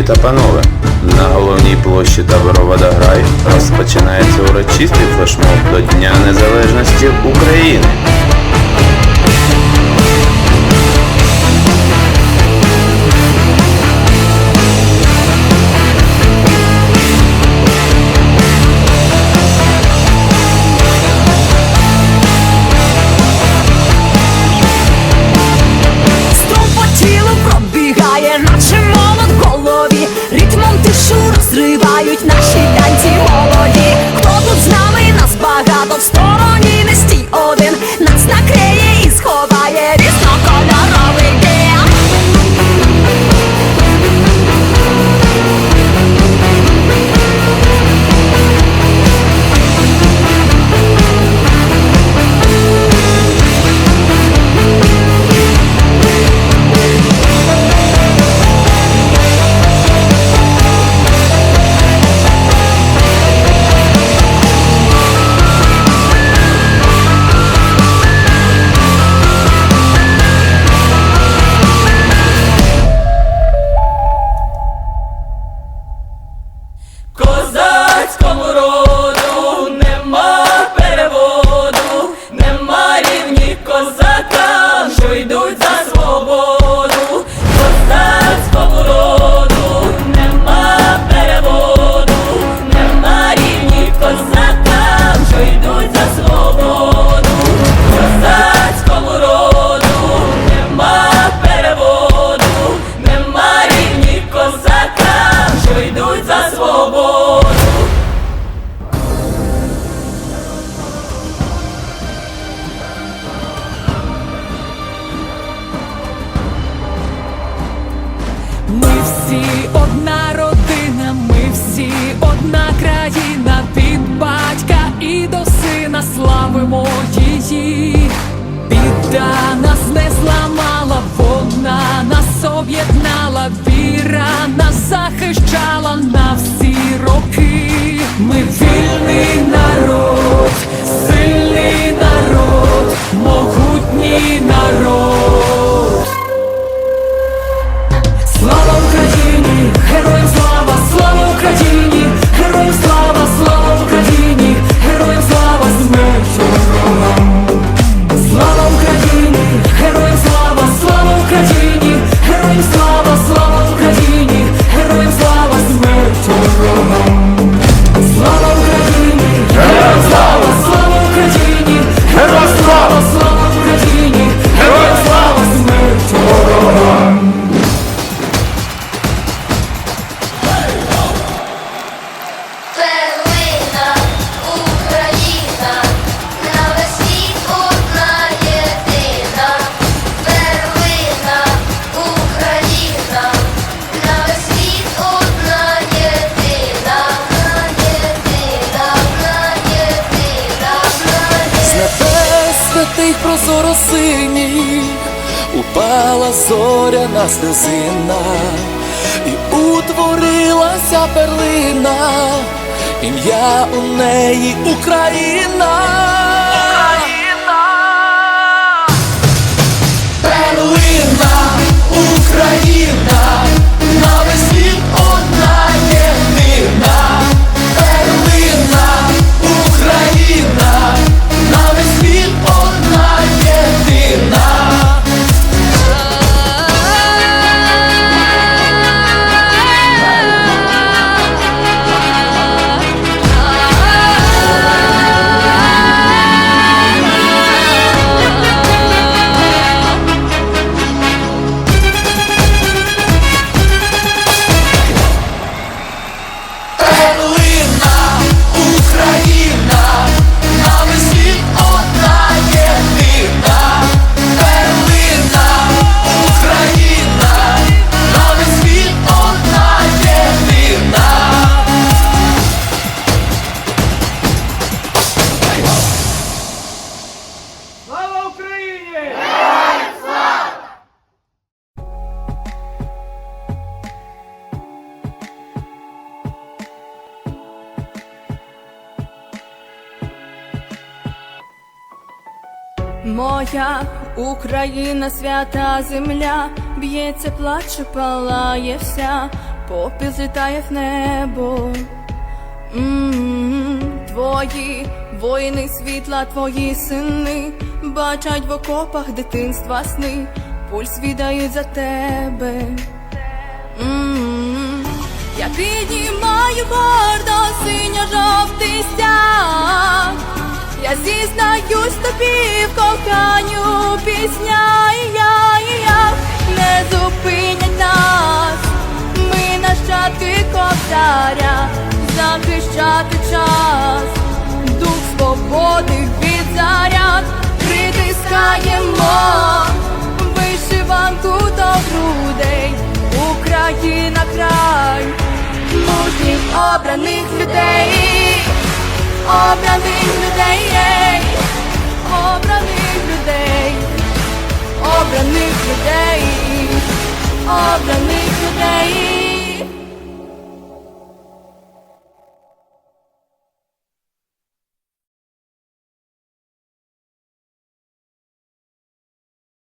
Пані та панове, на головній площі табору Водограй розпочинається урочистий флешмоб до Дня Незалежності України. зривають наші танці молоді. славимо її, біда нас не зламала, вона нас об'єднала, віра нас захищала. Нас море синіх упала зоряна сльозина, і утворилася перлина, ім'я у неї Україна. Україна, Перлина, Україна. Моя Україна, свята земля, б'ється, плаче, палає вся, попіл злітає в небо. М -м -м. Твої воїни, світла, твої сини бачать в окопах дитинства сни, пульс віддають за тебе. М -м -м. Я піднімаю гордо, синьо жовтий стяг я зізнаюсь тобі в коханню пісня, і я, і я. Не зупинять нас. Ми нащадки ковтаря, захищати час, дух свободи від заряд. Притискаємо. Вишиванку до грудей, Україна край, мужніх обраних людей, обраних людей, ей, обраних людей, обраних людей, обраних